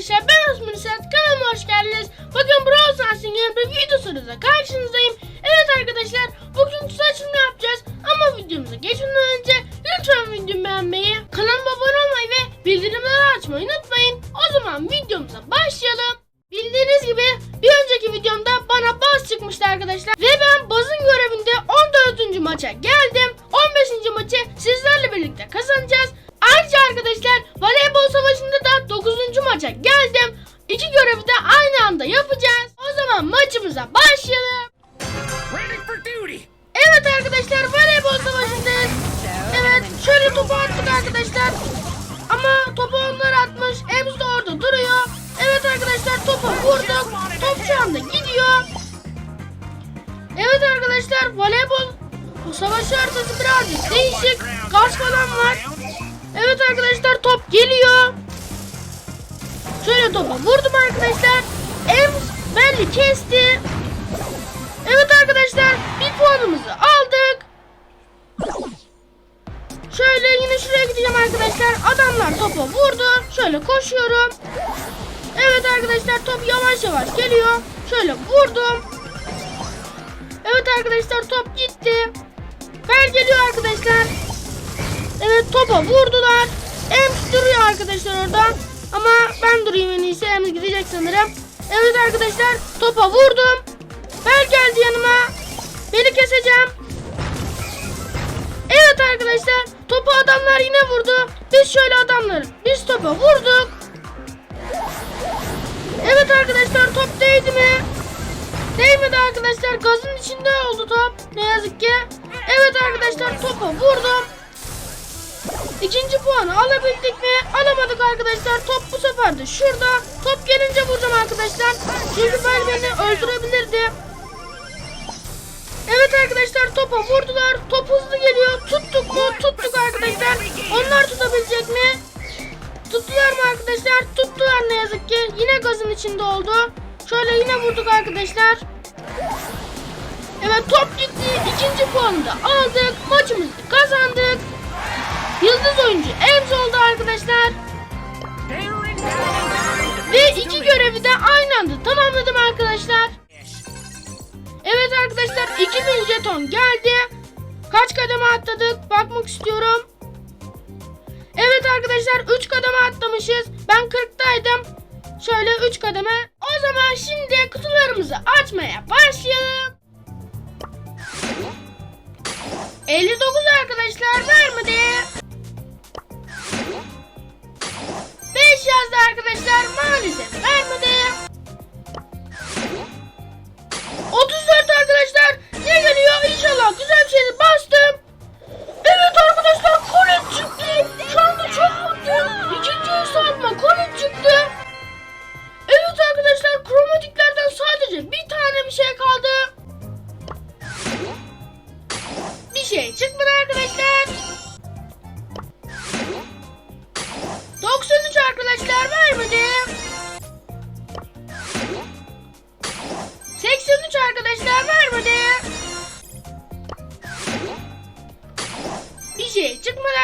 arkadaşlar ben Osman İsat kanalıma hoş geldiniz. Bugün Brawl Stars'ın yeni bir videosuyla karşınızdayım. Evet arkadaşlar bugün kutu açılımı yapacağız. Ama videomuza geçmeden önce lütfen videomu beğenmeyi, kanalıma abone olmayı ve bildirimleri açmayı unutmayın. O zaman videomuza başlayalım. Bildiğiniz gibi bir önceki videomda bana baz çıkmıştı arkadaşlar. Ve ben bazın görevinde 14. maça geldim. 15. maçı sizlerle birlikte kazanacağız. Ayrıca arkadaşlar voleybol savaşında da 9. maça geldim. İki görevi de aynı anda yapacağız. O zaman maçımıza başlayalım. Evet arkadaşlar voleybol savaşındayız. Evet şöyle topu attık arkadaşlar. Ama topu onlar atmış. Ems de orada duruyor. Evet arkadaşlar topu vurduk. Top şu anda gidiyor. Evet arkadaşlar voleybol bu savaş haritası birazcık değişik. Gaz falan var. Evet arkadaşlar top geliyor. Şöyle topa vurdum arkadaşlar. Ems belli kesti. Evet arkadaşlar bir puanımızı aldık. Şöyle yine şuraya gideceğim arkadaşlar. Adamlar topa vurdu. Şöyle koşuyorum. Evet arkadaşlar top yavaş yavaş geliyor. Şöyle vurdum. Evet arkadaşlar top gitti. Ben geliyor arkadaşlar. Topa vurdular. Ems duruyor arkadaşlar orada. Ama ben durayım en iyisi. Ems gidecek sanırım. Evet arkadaşlar topa vurdum. Bel geldi yanıma. Beni keseceğim. Evet arkadaşlar topu adamlar yine vurdu. Biz şöyle adamları biz topa vurduk. Evet arkadaşlar top değdi mi? Değmedi arkadaşlar gazın içinde oldu top. Ne yazık ki. Evet arkadaşlar topa vurdum. İkinci puanı alabildik mi? Alamadık arkadaşlar. Top bu sefer de şurada. Top gelince vuracağım arkadaşlar. Ben beni öldürebilirdi. Evet arkadaşlar topa vurdular. Top hızlı geliyor. Tuttuk mu? Tuttuk arkadaşlar. Onlar tutabilecek mi? Tuttular mı arkadaşlar? Tuttular ne yazık ki. Yine gazın içinde oldu. Şöyle yine vurduk arkadaşlar. Evet top gitti. İkinci puanı da aldık. Maçımızı kazandık. Yıldız oyuncu Ems oldu arkadaşlar. Ve iki görevi de aynı anda tamamladım arkadaşlar. Evet arkadaşlar 2000 jeton geldi. Kaç kademe atladık bakmak istiyorum. Evet arkadaşlar 3 kademe atlamışız. Ben 40'taydım. Şöyle 3 kademe. O zaman şimdi kutularımızı açmaya başlayalım. 59 arkadaşlar vermedi. Yazdı arkadaşlar maalesef vermedi. 34 arkadaşlar. Ne geliyor? İnşallah güzel bir şeydi. Bastım. Evet arkadaşlar kolet çıktı. Şu anda çok mutluyum. İkinci hesabıma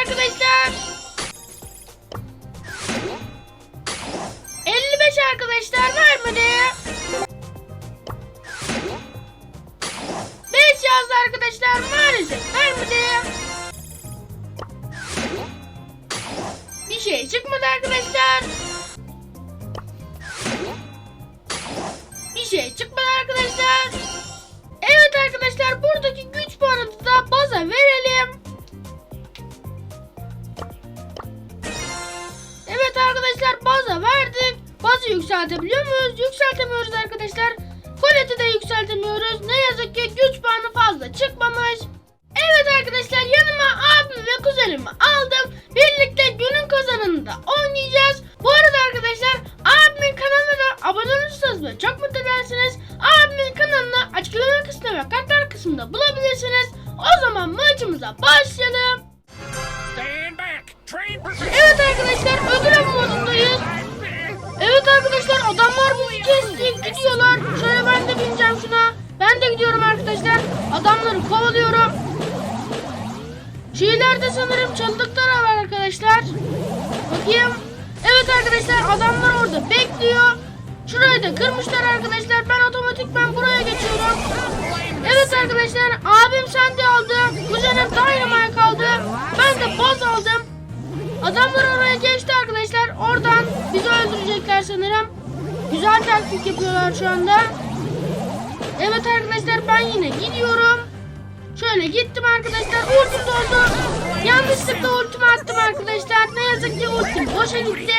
arkadaşlar. 55 arkadaşlar vermedi. 5 yazdı arkadaşlar maalesef vermedi. Bir şey çıkmadı arkadaşlar. Bir şey çıkmadı arkadaşlar. Evet arkadaşlar buradaki güç puanını da baza verelim. Arkadaşlar baza verdik. Bazı yükseltebiliyor muyuz? Yükseltemiyoruz arkadaşlar. Koleti de yükseltemiyoruz. Ne yazık ki güç puanı fazla çıkmamış. Evet arkadaşlar yanıma abimi ve kuzenimi aldım. Birlikte günün kazanını da oynayacağız. Bu arada arkadaşlar abimin kanalına abone olursanız beni çok mutlu edersiniz. Abimin kanalını açıklama kısmında ve kartlar kısmında bulabilirsiniz. O zaman maçımıza başlayalım. Stand back. Train adamlar bizi kesti gidiyorlar. Şöyle ben de bineceğim şuna. Ben de gidiyorum arkadaşlar. Adamları kovalıyorum. Şu ileride sanırım çalılıklar var arkadaşlar. Bakayım. Evet arkadaşlar adamlar orada bekliyor. Şurayı da kırmışlar arkadaşlar. Ben otomatikman buraya geçiyorum. Evet arkadaşlar abim sende aldı. Kuzenim Dynamite aldı. Ben de boz aldım. Adamlar oraya geçti arkadaşlar. Oradan bizi öldürecekler sanırım. Güzel taktik yapıyorlar şu anda. Evet arkadaşlar ben yine gidiyorum. Şöyle gittim arkadaşlar. Ultim doldu. Yanlışlıkla ultimi attım arkadaşlar. Ne yazık ki ultim boşa gitti.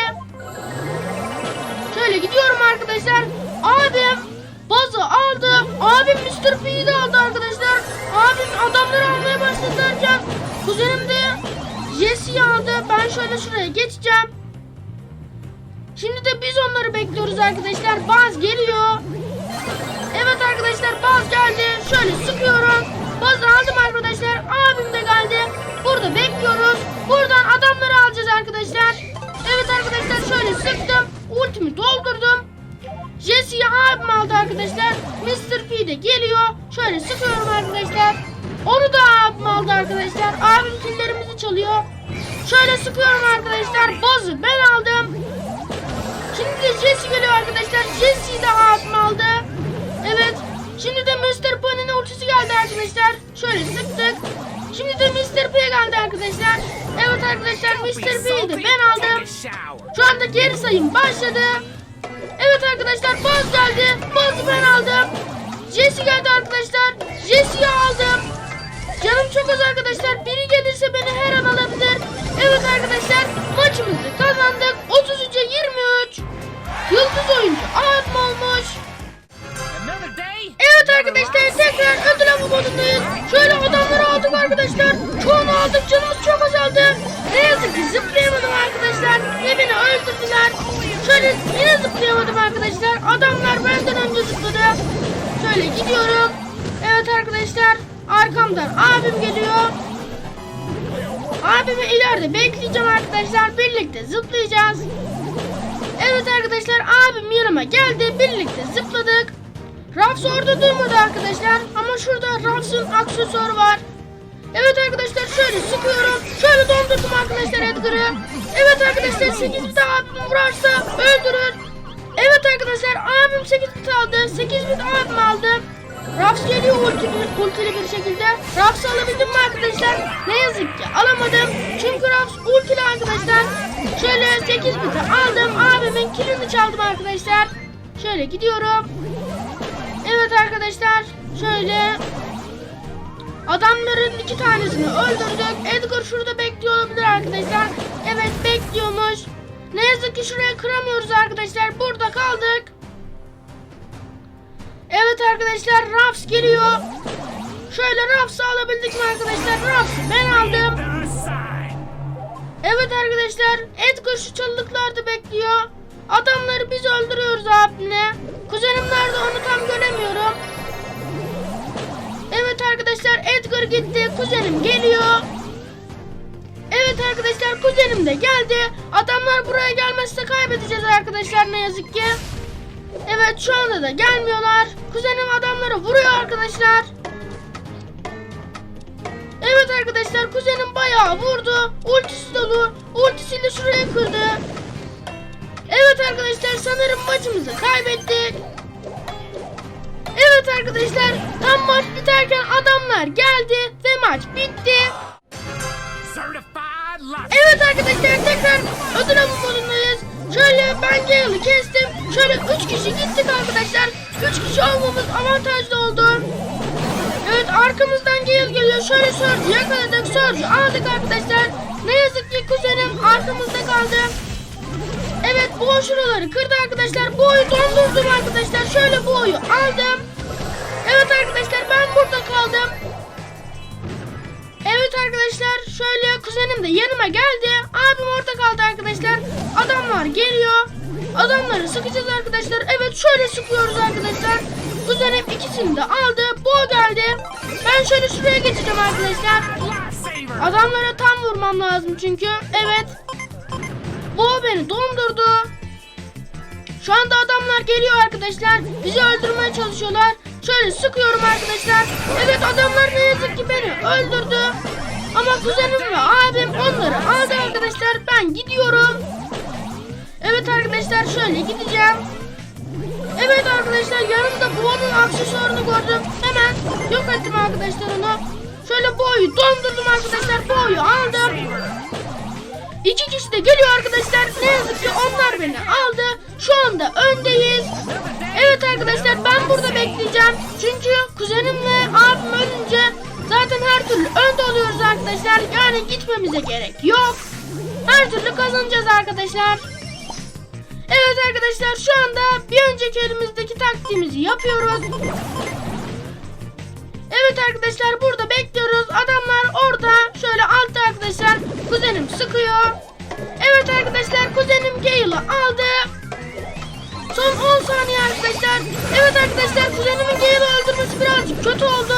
Şöyle gidiyorum arkadaşlar. Abim bazı aldı. Abim Mr. P'yi de aldı arkadaşlar. Abim adamları almaya başladı kuzenim de Jesse'yi aldı. Ben şöyle şuraya geçeceğim. Şimdi de biz onları bekliyoruz arkadaşlar. Baz geliyor. Evet arkadaşlar Baz geldi. Şöyle sıkıyorum. Bazı aldım arkadaşlar. Abim de geldi. Burada bekliyoruz. Buradan adamları alacağız arkadaşlar. Evet arkadaşlar şöyle sıktım. Ultimi doldurdum. Jesse'yi abim aldı arkadaşlar. Mr. P de geliyor. Şöyle sıkıyorum arkadaşlar. Onu da abim aldı arkadaşlar. Abim killerimizi çalıyor. Şöyle sıkıyorum arkadaşlar. Bazı ben aldım. Jesse geliyor arkadaşlar. Jesse'yi de abim aldı. Evet. Şimdi de Mr. P'nin ultisi geldi arkadaşlar. Şöyle sıktık. Şimdi de Mr. P geldi arkadaşlar. Evet arkadaşlar Mr. P'yi de ben aldım. Şu anda geri sayım başladı. Evet arkadaşlar Buzz geldi. Buzz'ı ben aldım. Jesse geldi arkadaşlar. Jesse'yi aldım. Canım çok az arkadaşlar. Biri gelirse beni her an alabilir. Evet arkadaşlar maçımızı kazandık. 33'e 23. Yıldız oyuncu abim olmuş. Evet arkadaşlar tekrar ödül avı modundayız. Şöyle adamları aldık arkadaşlar. Çoğunu aldık canımız çok azaldı. Ne yazık ki zıplayamadım arkadaşlar. Ve beni öldürdüler. Şöyle yine zıplayamadım arkadaşlar. Adamlar benden önce zıpladı. Şöyle gidiyorum. Evet arkadaşlar arkamdan abim geliyor. Abimi ileride bekleyeceğim arkadaşlar. Birlikte zıplayacağız. Evet arkadaşlar abim yanıma geldi. Birlikte zıpladık. Rafs orada durmadı arkadaşlar. Ama şurada Rafs'ın aksesuarı var. Evet arkadaşlar şöyle sıkıyorum. Şöyle dondurdum arkadaşlar Edgar'ı. Evet arkadaşlar 8 bit abim vurarsa öldürür. Evet arkadaşlar abim 8 bit aldı. 8 bit abim aldı. Rafs geliyor ultili, ultili bir şekilde. Rafs'ı alabildim mi arkadaşlar? Ne yazık ki alamadım. Çünkü Rafs ultili arkadaşlar. Şöyle 8 biti aldım. Abimin kilini çaldım arkadaşlar. Şöyle gidiyorum. Evet arkadaşlar şöyle adamların iki tanesini öldürdük. Edgar şurada bekliyor olabilir arkadaşlar. Evet bekliyormuş. Ne yazık ki şuraya kıramıyoruz arkadaşlar. Burada kaldık. Evet arkadaşlar Raps geliyor. Şöyle Raps'ı alabildik mi arkadaşlar? Raps'ı ben aldım. Evet arkadaşlar Edgar şu çalılıklarda bekliyor. Adamları biz öldürüyoruz abimle. Kuzenim nerede onu tam göremiyorum. Evet arkadaşlar Edgar gitti. Kuzenim geliyor. Evet arkadaşlar kuzenim de geldi. Adamlar buraya gelmezse kaybedeceğiz arkadaşlar ne yazık ki. Evet şu anda da gelmiyorlar. Kuzenim adamları vuruyor arkadaşlar. Evet arkadaşlar kuzenim bayağı vurdu. Ultisi dolu. Ultisiyle şuraya kırdı. Evet arkadaşlar sanırım maçımızı kaybettik. Evet arkadaşlar tam maç biterken adamlar geldi Şöyle 3 kişi gittik arkadaşlar. 3 kişi olmamız avantajlı oldu. Evet arkamızdan Gale geliyor. Şöyle Surge'u yakaladık. Surge'u aldık arkadaşlar. Ne yazık ki kuzenim arkamızda kaldı. Evet bu şuraları kırdı arkadaşlar. Bu oyu dondurdum arkadaşlar. Şöyle bu oyu aldım. Evet arkadaşlar ben burada kaldım. Evet arkadaşlar şöyle kuzenim de yanıma geldi. Abim orada kaldı arkadaşlar. Adamlar geliyor. Adamları sıkacağız arkadaşlar. Evet şöyle sıkıyoruz arkadaşlar. Kuzenim ikisini de aldı. Bu geldi. Ben şöyle şuraya geçeceğim arkadaşlar. Adamlara tam vurmam lazım çünkü. Evet. Bu beni dondurdu. Şu anda adamlar geliyor arkadaşlar. Bizi öldürmeye çalışıyorlar. Şöyle sıkıyorum arkadaşlar. Evet adamlar ne yazık ki beni öldürdü. Ama kuzenim ve abim onları aldı arkadaşlar. Ben gidiyorum. Evet arkadaşlar şöyle gideceğim. Evet arkadaşlar yanımda Boğa'nın aksesuarını gördüm. Hemen yok ettim arkadaşlar onu. Şöyle Boğa'yı dondurdum arkadaşlar. Boğa'yı aldım. İki kişi de geliyor arkadaşlar. Ne yazık ki onlar beni aldı. Şu anda öndeyiz. Evet arkadaşlar ben burada bekleyeceğim. Çünkü kuzenimle abim ölünce zaten her türlü önde oluyoruz arkadaşlar. Yani gitmemize gerek yok. Her türlü kazanacağız arkadaşlar. Evet arkadaşlar şu anda bir önceki elimizdeki taktiğimizi yapıyoruz. Evet arkadaşlar burada bekliyoruz. Adamlar orada. Şöyle altta arkadaşlar. Kuzenim sıkıyor. Evet arkadaşlar kuzenim Gale'ı aldı. Son 10 saniye arkadaşlar. Evet arkadaşlar kuzenimin Gale'ı öldürmesi birazcık kötü oldu.